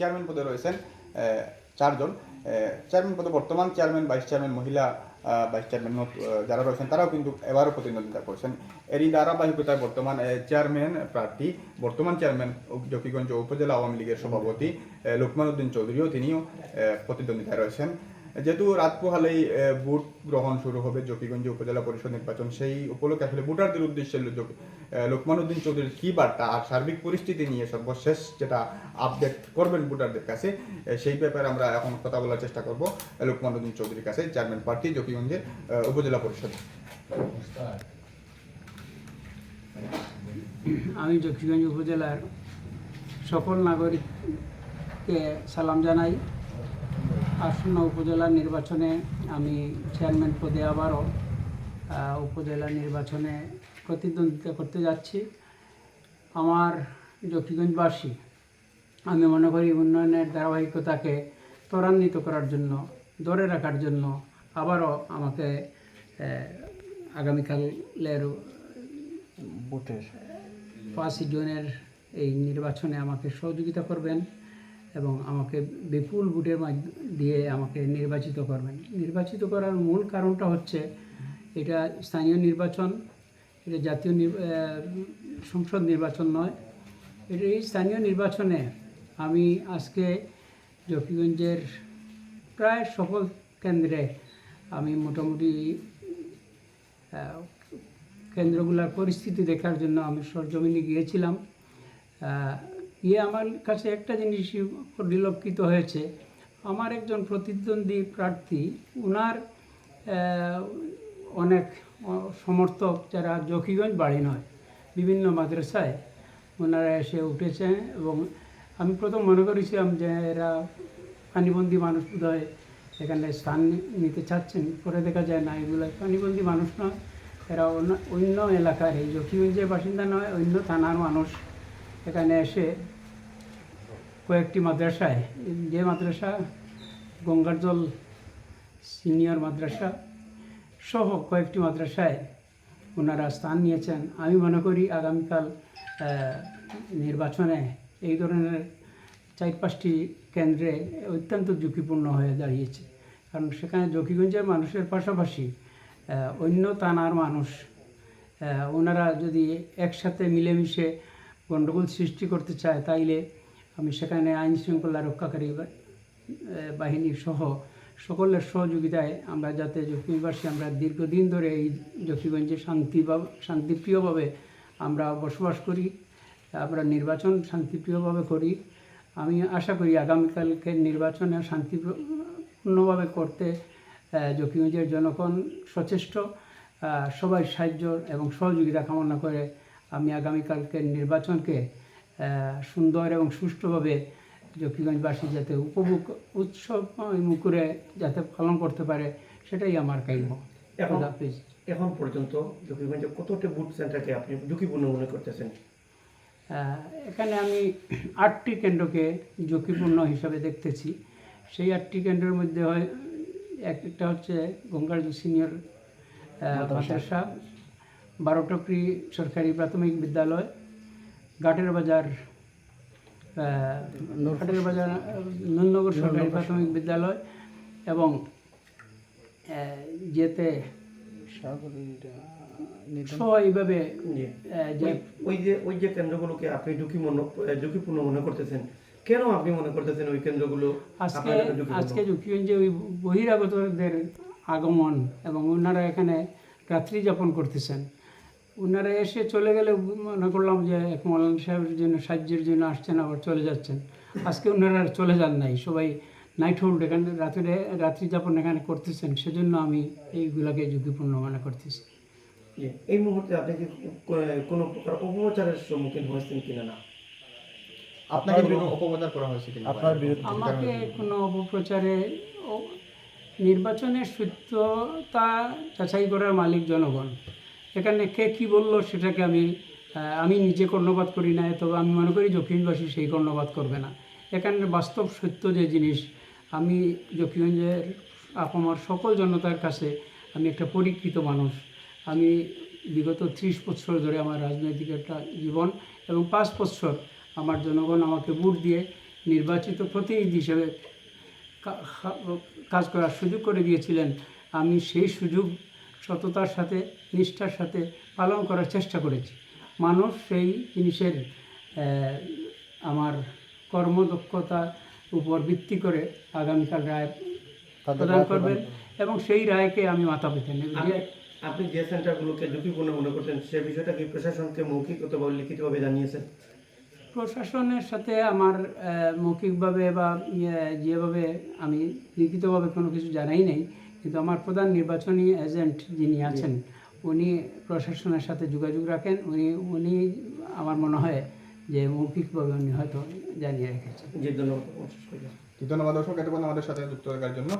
Chairman পদে রয়েছেন চারজন। চেয়ারম্যান পদে বর্তমান চেয়ারম্যান, ভাইস চেয়ারম্যান, মহিলা ভাইস চেয়ারম্যান যারা রয়েছেন, তারাও কিন্তু এবারও প্রতিদ্বন্দ্বিতা করছেন। এরই ধারাবাহিকতায় বর্তমান চেয়ারম্যান প্রার্থী, বর্তমান চেয়ারম্যান জকিগঞ্জ উপজেলা আওয়ামী লীগের সভাপতি লোকমান উদ্দিন চৌধুরীও তিনিও প্রতিদ্বন্দ্বিতায় রয়েছেন। যেহেতু রাত পোহালেই ভোট গ্রহণ শুরু হবে জকিগঞ্জ উপজেলা পরিষদ নির্বাচন, সেই উপলক্ষে আসলে ভোটারদের উদ্দেশ্যে লোকমান উদ্দিন চৌধুরীর কী বার্তা আর সার্বিক পরিস্থিতি নিয়ে সর্বশেষ যেটা আপডেট করবেন ভোটারদের কাছে সেই ব্যাপারে আমরা এখন কথা বলার চেষ্টা করব লোকমান উদ্দিন চৌধুরীর কাছে, চেয়ারম্যান প্রার্থী জকিগঞ্জের উপজেলা পরিষদ আমি জকিগঞ্জ উপজেলার সকল নাগরিককে সালাম জানাই। আসন্ন উপজেলা নির্বাচনে আমি চেয়ারম্যান পদে আবারও উপজেলা নির্বাচনে প্রতিদ্বন্দ্বিতা করতে যাচ্ছি। আমার জকিগঞ্জবাসী আমি মনে করি উন্নয়নের ধারাবাহিকতাকে ত্বরান্বিত করার জন্য ধরে রাখার জন্য আবারও আমাকে আগামীকালের বুথের পাঁচই জনের এই নির্বাচনে আমাকে সহযোগিতা করবেন। এবং আমাকে বিপুল ভোটের দিয়ে আমাকে নির্বাচিত করবেন। নির্বাচিত করার মূল কারণটা হচ্ছে এটা স্থানীয় নির্বাচন, এটা জাতীয় সংসদ নির্বাচন নয়। এটা এই স্থানীয় নির্বাচনে আমি আজকে জকিগঞ্জের প্রায় সকল কেন্দ্রে আমি মোটামুটি কেন্দ্রগুলোর পরিস্থিতি দেখার জন্য আমি সরজমিনে গিয়েছিলাম। গিয়ে আমার কাছে একটা জিনিসই পরিলক্ষিত হয়েছে। আমার একজন প্রতিদ্বন্দ্বী প্রার্থী ওনার অনেক সমর্থক যারা জকিগঞ্জ বাড়ি নয়, বিভিন্ন মাদ্রাসায় ওনারা এসে উঠেছে এবং আমি প্রথম মনে করেছিলাম যে এরা পানিবন্দী মানুষ বোধহয় এখানে স্থান নিতে চাচ্ছেন, পরে দেখা যায় না, এগুলো পানিবন্দী মানুষ নয়, এরা অন্য অন্য এলাকার এই জকিগঞ্জের বাসিন্দা নয়, অন্য থানার মানুষ। এখানে এসে কয়েকটি মাদ্রাসায়, যে মাদ্রাসা গঙ্গারজল সিনিয়র মাদ্রাসা সহ কয়েকটি মাদ্রাসায় ওনারা স্থান নিয়েছেন। আমি মনে করি আগামীকাল নির্বাচনে এই ধরনের চার পাঁচটি কেন্দ্রে অত্যন্ত ঝুঁকিপূর্ণ হয়ে দাঁড়িয়েছে। কারণ সেখানে জকিগঞ্জের মানুষের পাশাপাশি অন্য থানার মানুষ ওনারা যদি একসাথে মিলেমিশে গণ্ডগোল সৃষ্টি করতে চায়, তাইলে আমি সেখানে আইন শৃঙ্খলা রক্ষাকারী বাহিনী সহ সকলের সহযোগিতায় আমরা যাতে জকিগঞ্জবাসী আমরা দীর্ঘদিন ধরে এই জকিগঞ্জে শান্তি শান্তিপ্রিয়ভাবে আমরা বসবাস করি, আমরা নির্বাচন শান্তিপ্রিয়ভাবে করি। আমি আশা করি আগামীকালকে নির্বাচনে শান্তিপূর্ণভাবে করতে জকিগঞ্জের জনগণ সচেষ্ট সবাই সাহায্য এবং সহযোগিতা কামনা করে আমি আগামীকালকের নির্বাচনকে সুন্দর এবং সুষ্ঠুভাবে জকিগঞ্জবাসী যাতে উপভোগ উৎসব মুখরে যাতে পালন করতে পারে সেটাই আমার কাম্য। এখন পর্যন্ত ঝুঁকিগঞ্জে কতটি বুথ সেন্টারকে আপনি ঝুঁকিপূর্ণ মনে করতেছেন? এখানে আমি আটটি কেন্দ্রকে ঝুঁকিপূর্ণ হিসাবে দেখতেছি। সেই আটটি কেন্দ্রের মধ্যে হয় এক- একটা হচ্ছে গঙ্গার সিনিয়র মাদ্রাসা বারোটকরি সরকারি প্রাথমিক বিদ্যালয় ঘাটের বাজার ঘাটের বাজার আহ, নুরনগর সরকারি প্রাথমিক বিদ্যালয় এবং যেতে এইভাবে যে ওই- যে ওই যে কেন্দ্রগুলোকে আপনি ঝুঁকিপূর্ণ ঝুঁকিপূর্ণ মনে করতেছেন কেন আপনি মনে করতেছেন ওই কেন্দ্রগুলো আজকে জন্য ঝুঁকিপূর্ণ? আজকে ওই বহিরাগতদের আগমন এবং ওনারা এখানে রাত্রি যাপন করতেছেন। ওনারা এসে চলে গেলে মনে করলাম যে এক মৌলানা সাহেবের জন্য সাহায্যের জন্য আসছেন আবার চলে যাচ্ছেন। আজকে ওনারা চলে যান নাই। সবাই নাইট হোল্ড এখানে রাত্রে রাত্রি যাপন এখানে করতেছেন। সেজন্য আমি এইগুলাকে ঝুঁকিপূর্ণ মনে করতেছি। এই মুহূর্তে আপনি কি কোনো প্রকার অপপ্রচারের সম্মুখীন হয়েছেন কিনা না? আপনাকে অপপ্রচার করা হয়েছে কিনা? আপনার বিরুদ্ধে আমাকে কোনো অপপ্রচারে নির্বাচনের সত্যতা যাচাই করার মালিক জনগণ। এখানে কে কি বলল সেটাকে আমি আমি নিজে কর্ণপাত করি না তবে আমি মনে করি দক্ষিণবাসী সেই কর্ণপাত করবে না। এখানে বাস্তব সত্য যে জিনিস, আমি দক্ষিণগঞ্জের আপামার সকল জনতার কাছে আমি একটা পরীক্ষিত মানুষ। আমি বিগত ত্রিশ বছর ধরে আমার রাজনৈতিক একটা জীবন এবং পাঁচ বছর আমার জনগণ আমাকে ভোট দিয়ে নির্বাচিত প্রতিনিধি হিসেবে কাজ করার সুযোগ করে দিয়েছিলেন। আমি সেই সুযোগ সততার সাথে নিষ্ঠার সাথে পালন করার চেষ্টা করেছি। মানুষ সেই জিনিসের আমার কর্মদক্ষতার উপর ভিত্তি করে আগামীকাল রায় প্রদান করবেন এবং সেই রায়কে আমি মাথা পেতে নেব। আপনি- আপনি যে সেন্টারগুলোকে ঝুঁকিপূর্ণ মনে করতেন সে বিষয়টা কি প্রশাসনকে মৌখিক অথবা লিখিতভাবে জানিয়েছেন? প্রশাসনের সাথে আমার মৌখিকভাবে বা ইয়ে, যেভাবে আমি লিখিতভাবে কোনো কিছু জানাই নেই কিন্তু আমার প্রধান নির্বাচনী এজেন্ট যিনি আছেন উনি প্রশাসনের সাথে যোগাযোগ রাখেন। উনি উনি আমার মনে হয় যে মৌখিকভাবে উনি হয়তো জানিয়ে রেখেছেন। যে ধন্যবাদ। ধন্যবাদ দর্শক এতক্ষণ আমাদের সাথে যুক্ত থাকার জন্য।